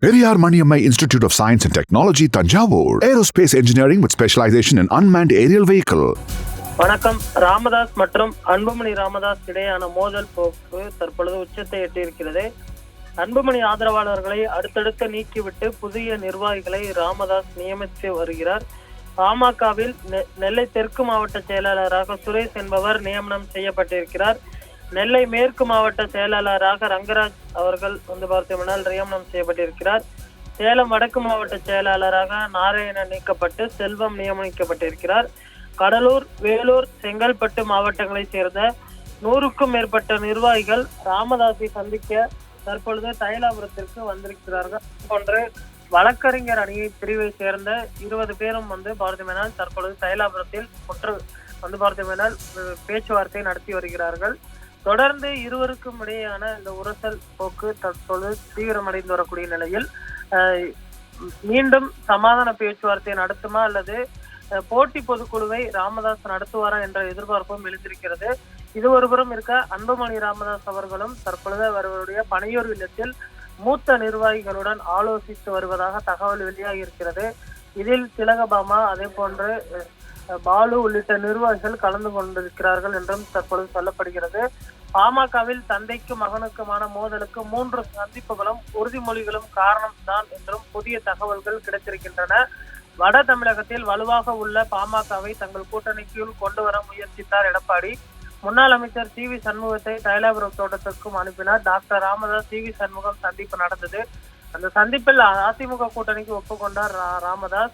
Periyar Maniammai institute of science and technology Thanjavur aerospace engineering with specialisation in unmanned aerial vehicle வணக்கம். ராமதாஸ் மற்றும் அன்புமணி ராமதாஸ் இடையேயான மோதல் போக்கு தற்பொழுது உச்சத்தை எட்டியிருக்கிறது. அன்புமணி ஆதரவாளர்களை அடுத்தடுத்து நீக்கிவிட்டு புதிய நிர்வாகிகளை ராமதாஸ் நியமித்து வருகிறார். பாமகவில் நெ- நெல்லை தெற்கு மாவட்ட செயலாளராக சுரேஷ் என்பவர் நியமனம் செய்யப்பட்டிருக்கிறார். நெல்லை மேற்கு மாவட்ட செயலாளராக ரங்கராஜ் அவர்கள் வந்து பார்த்தோம்னால் நியமனம் செய்யப்பட்டிருக்கிறார். சேலம் வடக்கு மாவட்ட செயலாளராக நாராயணன் நீக்கப்பட்டு செல்வம் நியமிக்கப்பட்டிருக்கிறார். கடலூர் வேலூர் செங்கல்பட்டு மாவட்டங்களைச் சேர்ந்த நூறுக்கும் மேற்பட்ட நிர்வாகிகள் ராமதாஸை சந்திக்க தற்பொழுது தைலாபுரத்திற்கு வந்திருக்கிறார்கள். போன்று வழக்கறிஞர் அணியை பிரிவை சேர்ந்த இருபது பேரும் வந்து பார்த்தோம்னால் தற்பொழுது தைலாபுரத்தில் முற்று வந்து பார்த்தோம்னால் பேச்சுவார்த்தை நடத்தி வருகிறார்கள். தொடர்ந்து இருவருக்கும் இடையேயான இந்த உரசல் போக்கு தற்பொழுது தீவிரமடைந்து வரக்கூடிய நிலையில் மீண்டும் சமாதான பேச்சுவார்த்தை நடத்துமா அல்லது போட்டி பொதுக்குழுவை ராமதாஸ் நடத்துவாரா என்ற எதிர்பார்ப்பும் எழுந்திருக்கிறது. இது ஒருபுறம் இருக்க அன்புமணி ராமதாஸ் அவர்களும் தற்பொழுது அவர்களுடைய பனையூர் இல்லத்தில் மூத்த நிர்வாகிகளுடன் ஆலோசித்து வருவதாக தகவல் வெளியாகி இருக்கிறது இதில் திலகபாமா அதே போன்று பாலு உள்ளிட்ட நிர்வாகிகள் கலந்து கொண்டிருக்கிறார்கள் என்றும் தற்பொழுது சொல்லப்படுகிறது. பாமகவில் தந்தைக்கும் மகனுக்குமான மோதலுக்கு மூன்று சந்திப்புகளும் உறுதிமொழிகளும் காரணம்தான் என்றும் புதிய தகவல்கள் கிடைத்திருக்கின்றன. வட தமிழகத்தில் வலுவாக உள்ள பாமகவை தங்கள் கூட்டணிக்குள் கொண்டு வர முயற்சித்தார் எடப்பாடி. முன்னாள் அமைச்சர் சி வி சண்முகத்தை தைலாபுரம் தோட்டத்திற்கும் அனுப்பினார். Doctor Ramadoss C V Shanmugam சந்திப்பு நடந்தது. அந்த சந்திப்பில் அதிமுக கூட்டணிக்கு ஒப்புக்கொண்டார் ரா- ராமதாஸ்.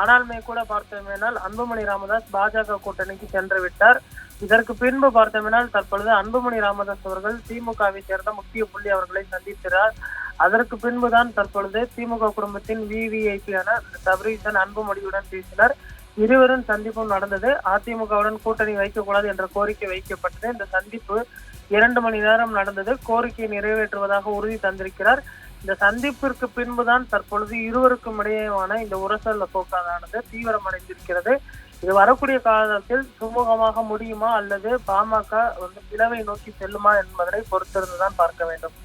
ஆனாலுமே கூட பார்த்தோமேனால் அன்புமணி ராமதாஸ் பாஜக கூட்டணிக்கு சென்று விட்டார். இதற்கு பின்பு பார்த்தோமேனால் தற்பொழுது அன்புமணி ராமதாஸ் அவர்கள் திமுகவை சேர்ந்த முக்கிய புள்ளி அவர்களை சந்திக்கிறார். அதற்கு பின்புதான் தற்பொழுது திமுக குடும்பத்தின் விவிஐபியான சபரீசன் அன்புமணியுடன் பேசினார். இருவரும் சந்திப்பும் நடந்தது. அதிமுகவுடன் கூட்டணி வைக்கக்கூடாது என்ற கோரிக்கை வைக்கப்பட்டது. இந்த சந்திப்பு இரண்டு மணி நேரம் நடந்தது. கோரிக்கையை நிறைவேற்றுவதாக உறுதி தந்திருக்கிறார். இந்த சந்திப்பிற்கு பின்புதான் தற்பொழுது இருவருக்கும் இடையேயான இந்த உரசல் போக்கானது தீவிரமடைந்திருக்கிறது. இது வரக்கூடிய காலத்தில் சுமூகமாக முடியுமா அல்லது பாமக வந்து பிளவை நோக்கி செல்லுமா என்பதனை பொறுத்திருந்துதான் பார்க்க வேண்டும்.